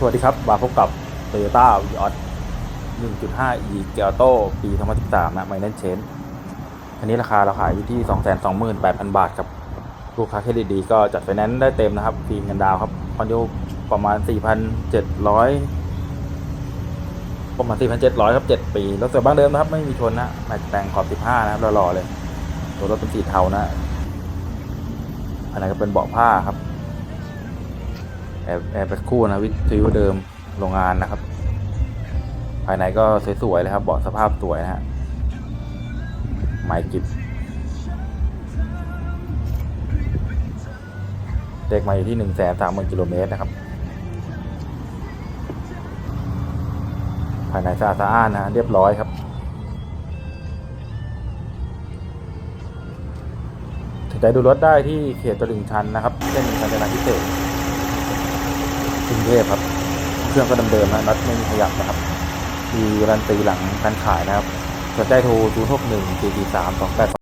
สวัสดีครับ มาพบกับ Toyota v ีออส1.5 e g e a t o ปี 2013 นะ m i n e r Change อันนี้ราคาเราขายอยู่ที่ 228,000 บาทครับ ลูกค้าเครดิตดีก็จัดไฟแนนซ์ได้เต็มนะครับฟรีเงินดาวครับคอนโดประมาณ 4,700 ประมาณ 4,700 ครับ 7 ปี รถเสือบ้างเดิมนะครับ ไม่มีชนนะแม็กแต่งขอบ 15 นะครับหล่อๆเลย ตัวรถเป็นสีเทานะ อันไหนก็เป็นเบาะผ้าครับ แอร์แอร์แบ็คคู่นะวิทยุเดิมโรงงานนะครับ ภายในก็สวยๆเลยครับ เบาะสภาพสวยนะฮะไม้กิบเด็กมาอยู่ที่หนึ่งแสนสามหมื่นกิโลเมตรนะครับ ภายในสะอาดสะอ้านนะฮะเรียบร้อยครับ สนใจดูรถได้ที่เขตตลิ่งชันนะครับเส้นกาญจนาพิเศษ กรุงเทพครับ เครื่องก็เดิมๆนะน็อตไม่มีขยับนะครับ มีรันตีหลังการขายนะครับสนใจโทร 0 6 1 4 4 3 2 8